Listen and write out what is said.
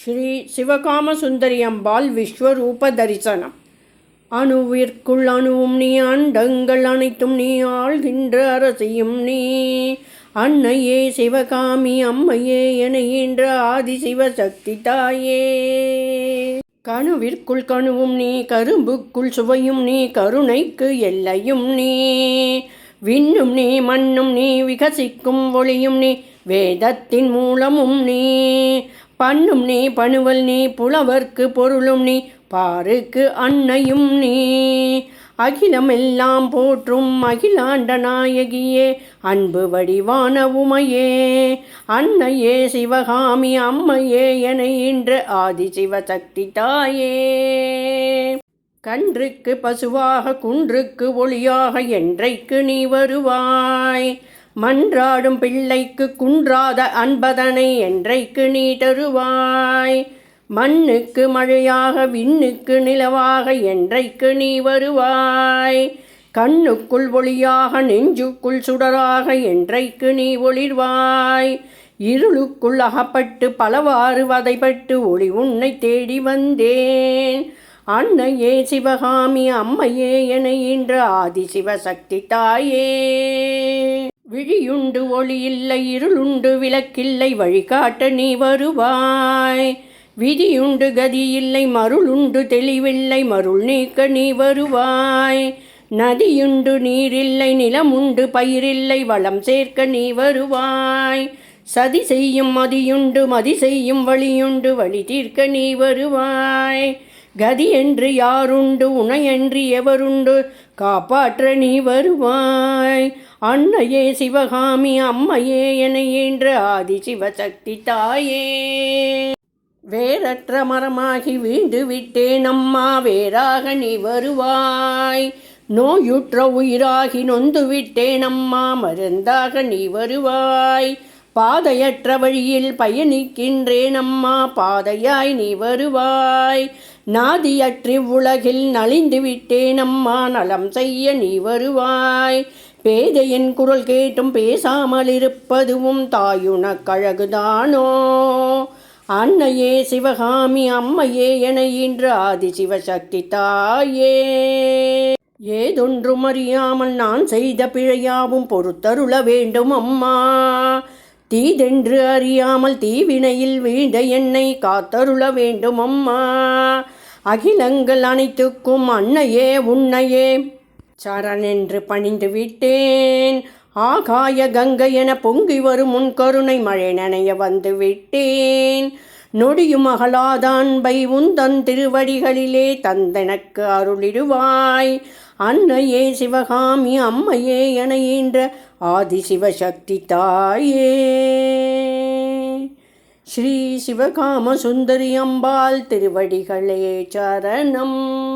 ஸ்ரீ சிவகாம சுந்தரி விஸ்வரூப தரிசனம் அணுவிற்குள் அணுவும் நீ அண்டங்கள் அனைத்தும் நீ ஆள்கின்ற அரசியும் நீ. அன்னையே சிவகாமி அம்மையே என ஈன்ற ஆதி சிவசக்தி தாயே. கணுவிற்குள் கணுவும் நீ கரும்புக்குள் சுவையும் நீ கருணைக்கு எல்லையும் நீ. விண்ணும் நீ மண்ணும் நீ விகசிக்கும் ஒளியும் நீ வேதத்தின் மூலமும் நீ. பண்ணும் நீ பணுவல் நீ புலவர்க்கு பொருளும் நீ பாருக்கு அன்னையும் நீ. அகிலமெல்லாம் போற்றும் அகிலாண்ட நாயகியே அன்பு வடிவான உமையே. அன்னையே சிவகாமி அம்மையே என இன்று ஆதி சிவசக்தி தாயே. கன்றுக்கு பசுவாக குன்றுக்கு ஒளியாக என்றைக்கு நீ வருவாய்? மன்றாடும் பிள்ளைக்கு குன்றாத அன்பதனை என்றைக்கு நீ தருவாய்? மண்ணுக்கு மழையாக விண்ணுக்கு நிலவாக என்றைக்கு நீ வருவாய்? கண்ணுக்குள் ஒளியாக நெஞ்சுக்குள் சுடராக என்றைக்கு நீ ஒளிர்வாய்? இருளுக்குள் அகப்பட்டு பலவாறு வதைப்பட்டு ஒளி உன்னை தேடி வந்தேன். அன்னையே சிவகாமி அம்மையே என இன்று ஆதி சிவசக்தி தாயே. விழியுண்டு ஒளியில்லை இல்லை இருளுண்டு விளக்கில்லை வழிகாட்ட நீ வருவாய். விதியுண்டு கதியில்லை மருளுண்டு தெளிவில்லை மருள் நீக்க நீ வருவாய். நதியுண்டு நீரில்லை நிலமுண்டு பயிரில்லை வளம் சேர்க்க நீ வருவாய். சதி செய்யும் மதியுண்டு மதி செய்யும் வழியுண்டு வழி தீர்க்க நீ வருவாய். கதி என்று யாருண்டு உணையன்று எவருண்டு காப்பாற்ற நீ வருவாய். அன்னையே சிவகாமி அம்மையே என என்ற ஆதி சிவசக்தி தாயே. வேறற்ற மரமாகி வீண்டு விட்டேன் அம்மா வேறாக நீ வருவாய். நோயுற்ற உயிராகி நொந்து விட்டேன் அம்மா மருந்தாக நீ வருவாய். பாதையற்ற வழியில் பயணிக்கின்றேன் அம்மா பாதையாய் நீ வருவாய். நாதியற்றி உலகில் நலிந்து விட்டேன் அம்மா நலம் செய்ய நீ வருவாய். பேதையின் குரல் கேட்டும் பேசாமல் இருப்பதுவும் தாயுன கழகுதானோ? அன்னையே சிவகாமி அம்மையே என இன்று ஆதி சிவசக்தி தாயே. ஏதொன்றும் அறியாமல் நான் செய்த பிழையாவும் பொறுத்தருள வேண்டும் அம்மா. தீதென்று அறியாமல் தீவினையில் வீழ்ந்த என்னை காத்தருள வேண்டும் அம்மா. அகிலங்கள் அனைத்துக்கும் அன்னையே உன்னையே சரணென்று பணிந்து விட்டேன். ஆகாய கங்கை என பொங்கி வரும் உன் கருணை மழை நனைய வந்து விட்டேன். நொடியும் அகலாத உந்தன் திருவடிகளிலே தந்தனக்கு அருளிடுவாய். அன்னையே சிவகாமி அம்மையே என ஈன்ற ஆதி சிவசக்தி தாயே. ஸ்ரீ சிவகாம சுந்தரி அம்பாள் திருவடிகளே சரணம்.